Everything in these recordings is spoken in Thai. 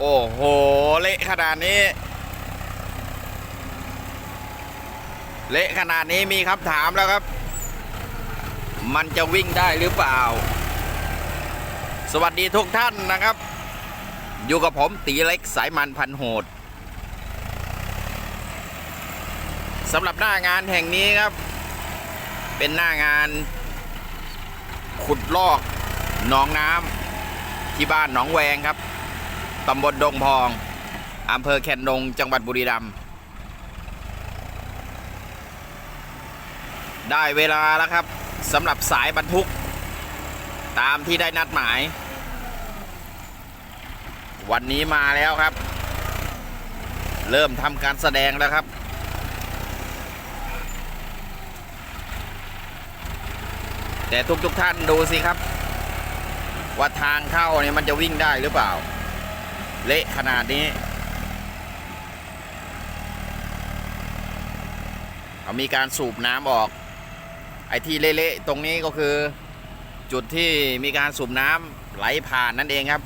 โอ้โห เละขนาดนี้ เละขนาดนี้มีคำถามแล้วครับ มันจะวิ่งได้หรือเปล่า สวัสดีทุกท่านนะครับ อยู่กับผมตีเล็กสายมันพันโหดสำหรับหน้างานแห่งนี้ครับ เป็นหน้างาน ขุดลอกหนองน้ำที่บ้านหนองแวงครับ ตำบลดงพอง อำเภอแคนดง จังหวัดบุรีรัมย์ ได้เวลาแล้วครับสำหรับสายบรรทุก ตามที่ได้นัดหมาย วันนี้มาแล้วครับ เริ่มทำการแสดงแล้วครับแต่ทุกๆทท่านดูสิครับ ว่าทางเข้าเนี่ยมันจะวิ่งได้หรือเปล่า เละขนาดนี้ เอามีการสูบน้ำออก ไอ้ที่เละๆตรงนี้ก็คือ จุดที่มีการสูบน้ำไหลผ่านนั่นเองครับ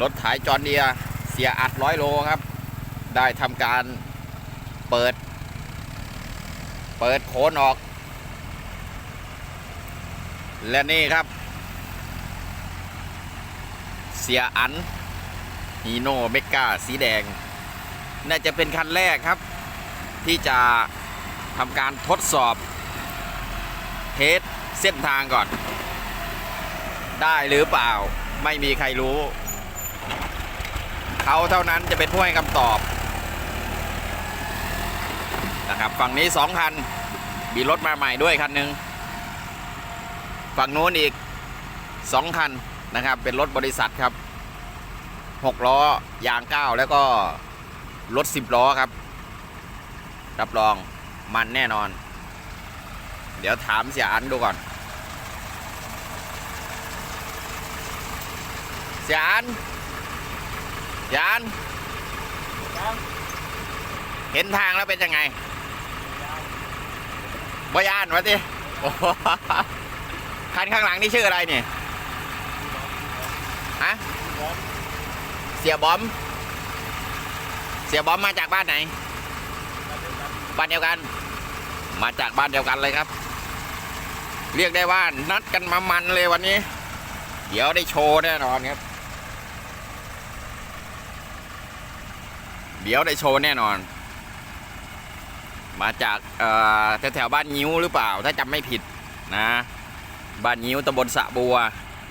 รถถ่ายจอนเดียเสียอัดร้อยโลครับ ได้ทำการเปิด เปิดโคนออก และนี่ครับ เสียอันฮีโน่เมกาสีแดง น่าจะเป็นคันแรกครับ ที่จะทำการทดสอบ เทสเส้นทางก่อน ได้หรือเปล่าไม่มีใครรู้ เขาเท่านั้นจะเป็นผู้ให้คำตอบนะครับฝั่งนี้สองคันมีรถมาใหม่ด้วยคันหนึ่งฝั่งโน้นอีกสองคัน นะครับ เป็นรถบริษัทครับหกล้อยางเก้าแล้วก็รถสิบล้อครับ รับรองมันแน่นอน เดี๋ยวถามเสียอันดูก่อน เสียอันเสียอันเห็นทางแล้วเป็นยังไงบอยานวะทีคันข้างหลังนี่ชื่ออะไรเนี่ย ฮะเสียบอม เสียบอมมาจากบ้านไหน บ้านเดียวกัน มาจากบ้านเดียวกันเลยครับ เรียกได้ว่านัดกันมามันเลยวันนี้ เดี๋ยวได้โชว์แน่นอนครับ เดี๋ยวได้โชว์แน่นอน มาจากเอ่อแถวๆบ้านยิ้วหรือเปล่า ถ้าจำไม่ผิดนะ บ้านยิ้วตำบลสะบัว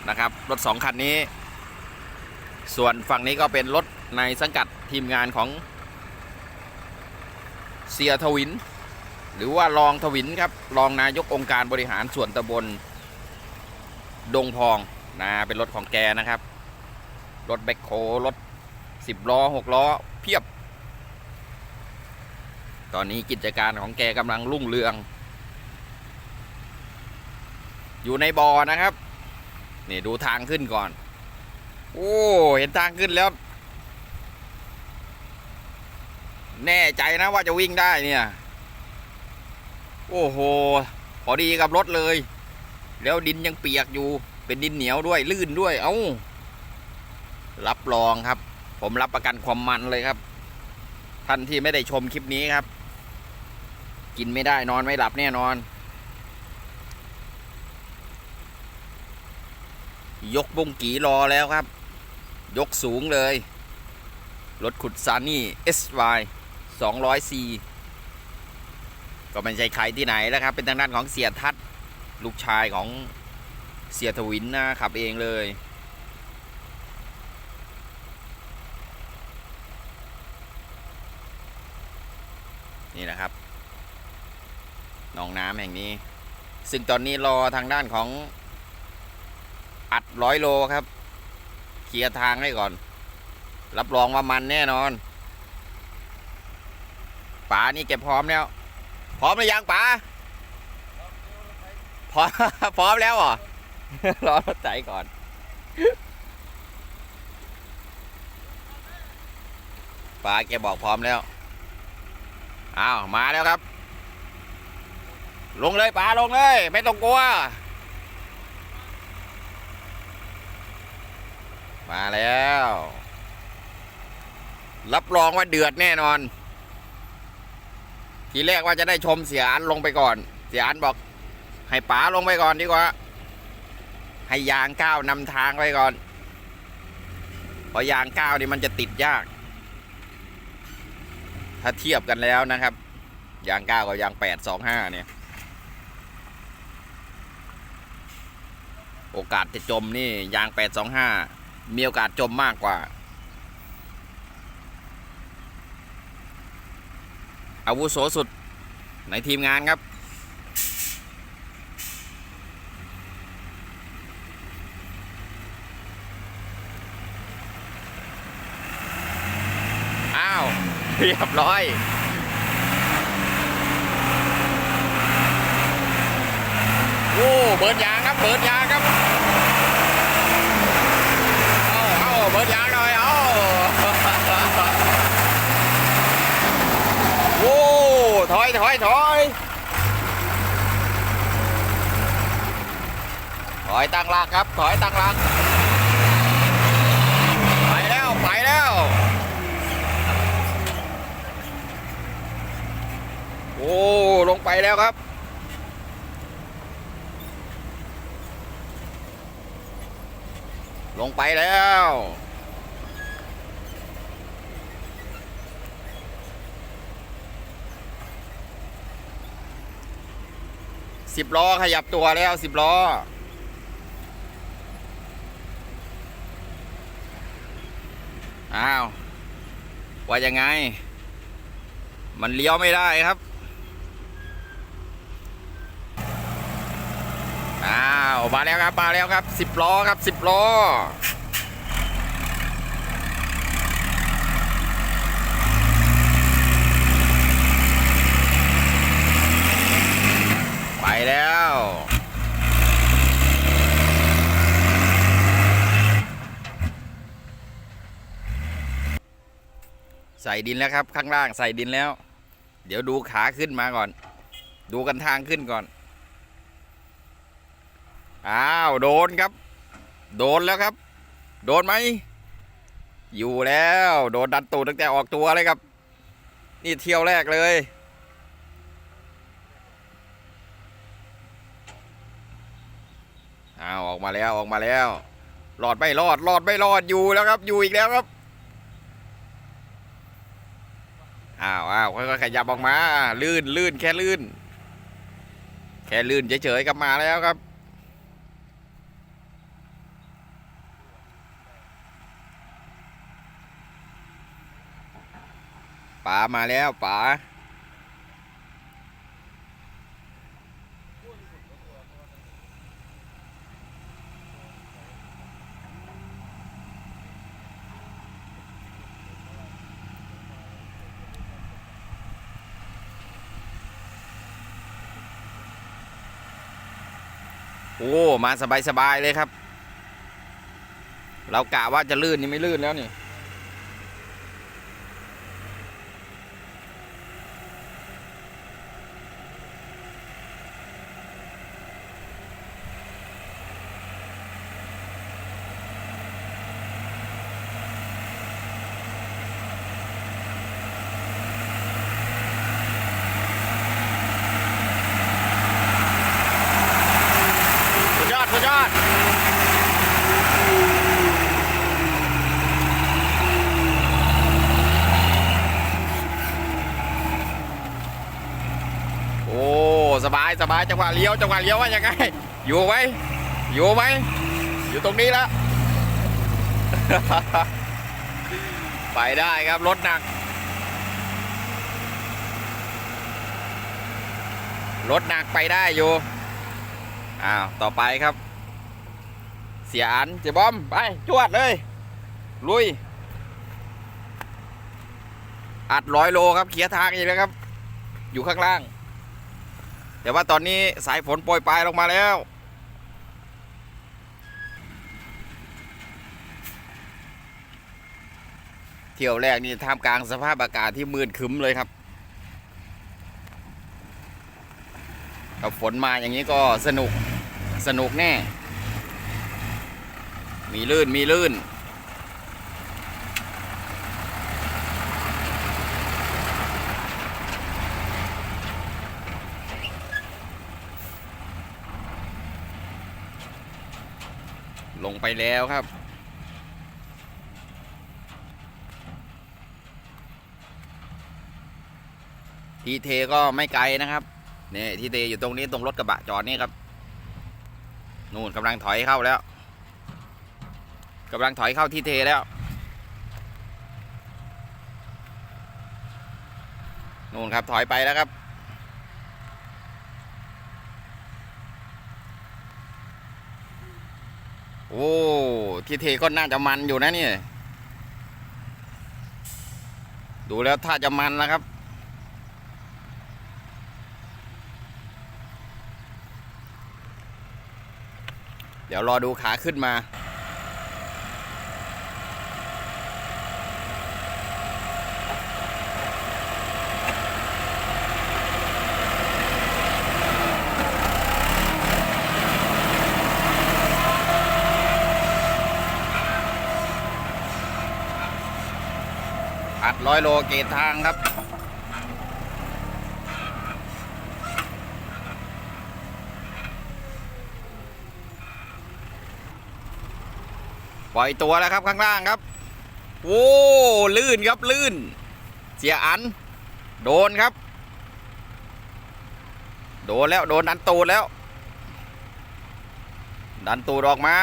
นะครับ รถสองคันนี้ ส่วนฝั่งนี้ก็เป็นรถในสังกัดทีมงานของเสียทวิน หรือว่ารองทวินครับ รองนายกองค์การบริหารส่วนตำบล ดงพองนะเป็นรถของแกนะครับ รถแบ็คโครถสิบล้อหกล้อเพียบ ตอนนี้กิจการของแกกำลังรุ่งเรือง อยู่ในบ่อนะครับ นี่ดูทางขึ้นก่อน โอ้เห็นทางขึ้นแล้ว แน่ใจนะว่าจะวิ่งได้เนี่ย โอ้โหพอดีกับรถเลย แล้วดินยังเปียกอยู่ เป็นดินเหนียวด้วยลื่นด้วย เอา้า รับรองครับ ผมรับประกันความมันเลยครับ ท่านที่ไม่ได้ชมคลิปนี้ครับ กินไม่ได้นอนไม่หลับแน่นอน ยกบุงกีรอแล้วครับ ยกสูงเลย รถขุดซานี่ SY 200C ก็ไม่ใช่ใครที่ไหนแล้วครับ เป็นทางด้านของเสียทัศน์ลูกชายของเสียทวินนะขับเองเลย นี่นะครับหนองน้ำแห่งนี้ ซึ่งตอนนี้รอทางด้านของอัดร้อยโลครับ เคลียร์ทางให้ก่อน รับรองว่ามันแน่นอนป๋านี่เก็บพร้อมแล้ว พร้อมหรือยังป๋าพร้อมพร้อมแล้วเหรอรอรถใจก่อนป๋าแกบอกพร้อมแล้วอ้าวมาแล้วครับ ลงเลยป๋าลงเลย ไม่ต้องกลัว มาแล้ว รับรองว่าเดือดแน่นอน ทีแรกว่าจะได้ชมเสียอันลงไปก่อน เสียอันบอก ให้ป๋าลงไปก่อนดีกว่า ให้ยางก้าวนำทางไว้ก่อนเพราะยางก้าวนี่มันจะติดยาก ถ้าเทียบกันแล้วนะครับ ยางก้าวกับยางแปดสองห้าเนี่ย โอกาสจะจมนี่ยางแปดสองห้า มีโอกาสจมมากกว่า อาวุโสสุดในทีมงานครับ อ้าว เรียบร้อยโอ้เบิร์ดยางครับ เบิร์ดยางครับ เอาเอาเบิร์ดยางหน่อย เอา โอ้ถ อยถอยถอยถอยตั้งหลักครับ ถอยตั้งหลัก ไปแล้ว ไปแล้ว โอ้ ลงไปแล้วครับลงไปแล้ว สิบล้อขยับตัวแล้วสิบล้อ อ้าว ว่ายังไง มันเลี้ยวไม่ได้ครับ อ้าว มาแล้วครับ มาแล้วครับสิบล้อครับสิบล้อ ไปแล้วใส่ดินแล้วครับ ข้างล่างใส่ดินแล้ว เดี๋ยวดูขาขึ้นมาก่อน ดูกันทางขึ้นก่อน อ้าว โดนครับ โดนแล้วครับ โดนไหม อยู่แล้ว โดนดันตูดตั้งแต่ออกตัวเลยครับ นี่เที่ยวแรกเลย อ้าวออกมาแล้วออกมาแล้วรอดไม่รอดรอดไม่รอดอยู่แล้วครับ อยู่อีกแล้วครับอ้าวอ้าวค่อยๆขยับออกมา ลื่นลื่นแค่ลื่น แค่ลื่นเฉยๆกลับมาแล้วครับป๋ามาแล้วป๋า โอ้มาสบายๆเลยครับ เรากะว่าจะลื่นนี่ไม่ลื่นแล้วนี่ สุดยอด สุดยอด โอ้ ส บายสบายจังหวะเลี้ยวจังหวะเลี้ยวว่ายังไง อยู่ไหมอยู่ไหมอยู่ตรงนี้แล้วไปได้ครับรถหนัก รถหนักไปได้อยู่อ้าวต่อไปครับ เสียอันเจบอมไปจวดเลย ลุย อัดร้อยโลครับเคลียทางอีกแล้วครับ อยู่ข้างล่าง แต่ว่าตอนนี้สายฝนโปรยปลายลงมาแล้ว เที่ยวแรกนี่ท่ามกลางสภาพอากาศที่มืดคึ้มเลยครับถ้าฝนมาอย่างนี้ก็สนุกสนุกแน่ มีลื่นมีลื่น แล้วครับ ทีเทก็ไม่ไกลนะครับนี่ทีเทอยู่ตรงนี้ตรงรถกระบะจอดนี่ครับนู่นกำลังถอยเข้าแล้วกำลังถอยเข้าทีเทแล้วนู่นครับถอยไปแล้วครับ โอ้ทีเทก็น่าจะมันอยู่นะเนี่ยดูแล้วถ้าจะมันแล้วครับเดี๋ยวรอดูขาขึ้นมา ร้อยโลเกตทางครับ ปล่อยตัวแล้วครับข้างล่างครับโอ้ลื่นครับลื่น เสียอัน โดนครับ โดนแล้วโดนดันตูดแล้ว ดันตูดออกมา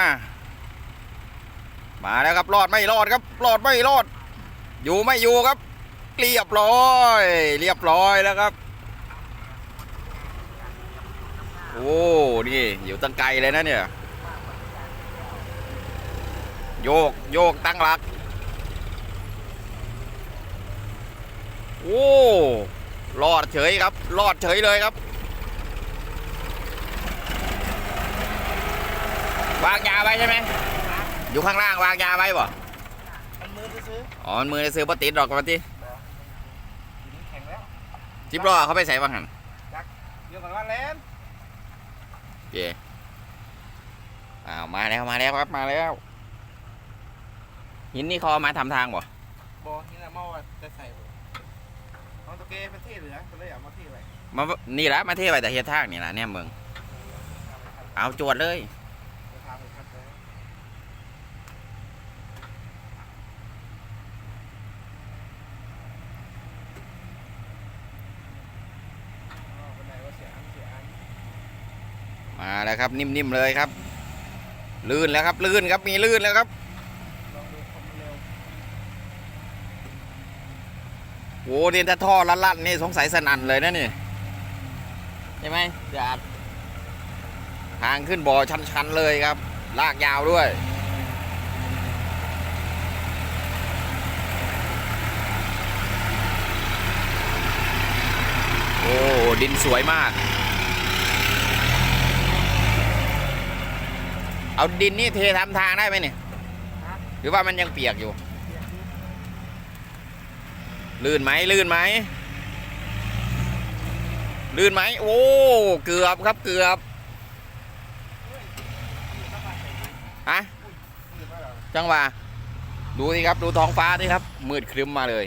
มาแล้วครับรอดไม่รอดครับรอดไม่รอด อยู่ไม่อยู่ครับ เรียบร้อย เรียบร้อยแล้วครับ โอ้ นี่ อยู่ตั้งไกลเลยนะเนี่ย โยก โยกตั้งหลัก โอ้ รอดเฉยครับ รอดเฉยเลยครับวางยาไว้ใช่ไหม อยู่ข้างล่างวางยาไว้บ่ ออ๋อมันมือซื้อปติดดอกปฏิๆทีนี้แข็งแล้วจิบล้อเขาไปใส่บ้างหันเดี๋ยวก่อนว่าแลนโอเคอ้าวมาแล้วมาแล้วครับมาแล้ว หินนี่เขาเอามาทำทางบ่บอนี่นะเมาว่าจะใส่บ่น้องตะเกียเป็นที่เหลือก็เลยเอามาที่ไว้มานี่ละมาเทไปแต่เฮ็ดทางนี่ละเนี่ยเมืองเอาจวดเลย จะทำเป็นขั้นตอนอ๋อคนไหนว่าเสียอันเสียอัน มาแล้วครับ นิ่มๆเลยครับ ลื่นแล้วครับ ลื่นครับมีลื่นแล้วครับลองดูความเนี่ถ้าท่อลั่นๆนี่สงสัยสนั่นเลยนะนี่ใช่ไหมจัดทางขึ้นบ่อชันๆเลยครับ ลากยาวด้วยโอ้ดินสวยมาก เอาดินนี่เททำทางได้ไหมเนี่ยฮะหรือว่ามันยังเปียกอยู่เสียดูลื่นไหมลื่นไหมลื่นไหมโอ้ เกือบครับเกือบฮะมือว่าเราจังหวะดูสิครับ ดูท้องฟ้าสิครับ มืดครึ้มมาเลย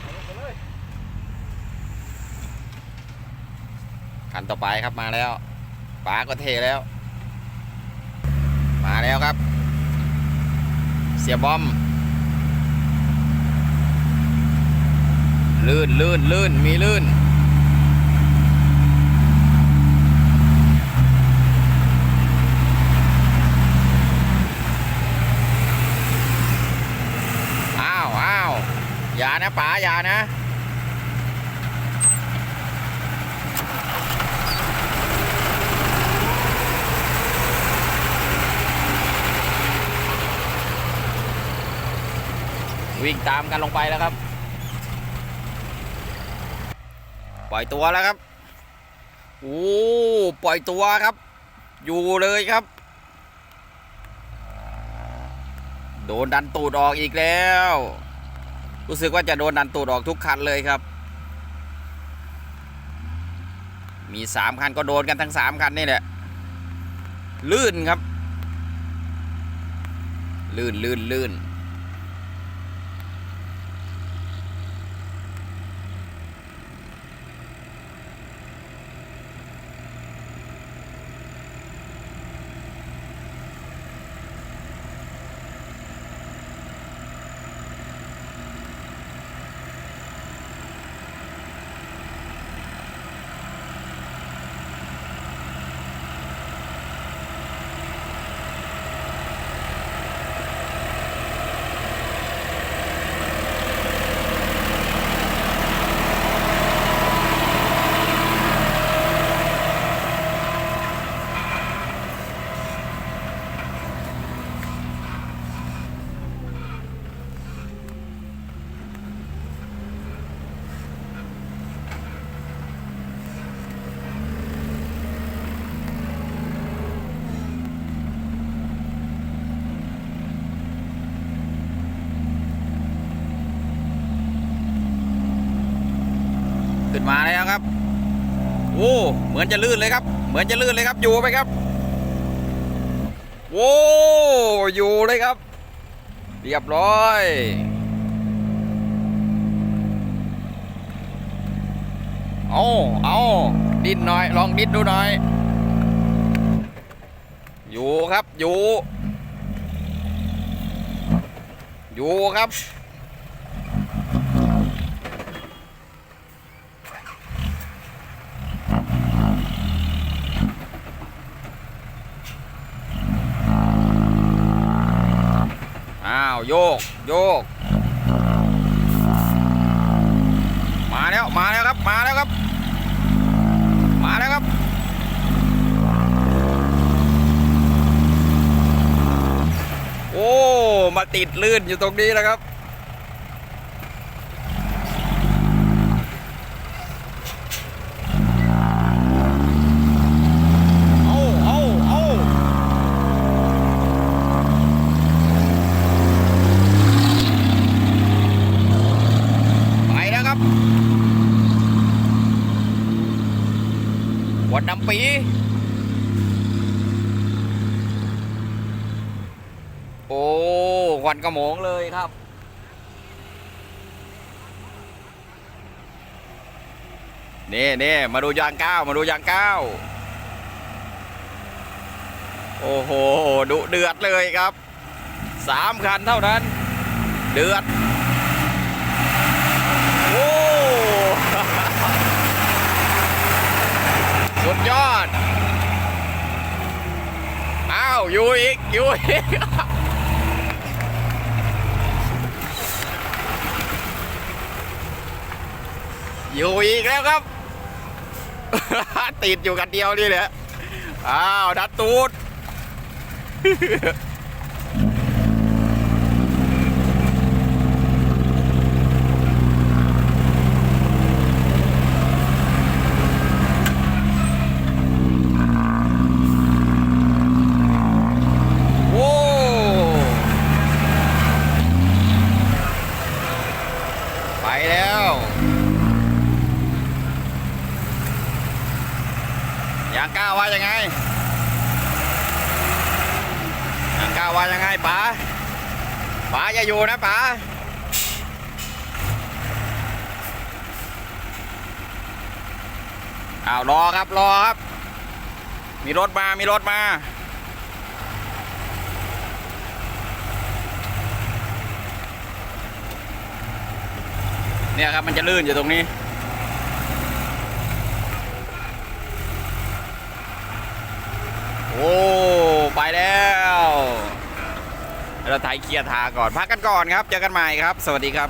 เอาลงไปเลยคันต่อไปครับมาแล้วป๋าก็เทแล้ว มาแล้วครับ เสียบอม ลื่นลื่นลื่นมีลื่น อ้าวอ้าวอย่านะป๋าอย่านะ วิ่งตามกันลงไปแล้วครับ ปล่อยตัวแล้วครับโอ้ปล่อยตัวครับ อยู่เลยครับ โดนดันตูดออกอีกแล้ว รู้สึกว่าจะโดนดันตูดออกทุกคันเลยครับ มีสามคันก็โดนกันทั้งสามคันนี่แหละลื่นครับ ลื่นลื่นลื่น มาแล้วครับ โอ้เหมือนจะลื่นเลยครับ เหมือนจะลื่นเลยครับ อยู่ไหมครับโอ้อยู่เลยครับ เรียบร้อยเอาเอาดิ้นหน่อย ลองดิ้นดูหน่อย อยู่ครับ อยู่ อยู่ครับ โยก โยก มาแล้ว มาแล้วครับ มาแล้วครับ มาแล้วครับ โอ้ มาติดลื่นอยู่ตรงนี้นะครับ เอาเอาเอาไปแล้วครับ วันน้ำ ปีโอ้ควันกระโหมงเลยครับ นี่นี่มาดูยางก้าวมาดูยางก้าวโอ้โหดุเดือดเลยครับสามคันเท่านั้น เดือด โอ้ สุด ยอด อ้าวอยู่อีกอยู่อีกอยู่อีกแล้วครับ ติดอยู่กันเดียวนี่แหละ อ้าว ดัดตูด โอ้ ไปแล้วยางก้าวว่ายังไงยางก้า ว่ายังไงป๋าป๋าอย่าอยู่นะป๋าอ้าวรอครับรอครับ มีรถมา มีรถมาเนี่ยครับมันจะลื่นอยู่ตรงนี้ โอ้ ไปแล้ว เราถ่ายเคลียร์ทาก่อนพักกันก่อนครับ เจอกันใหม่ครับ สวัสดีครับ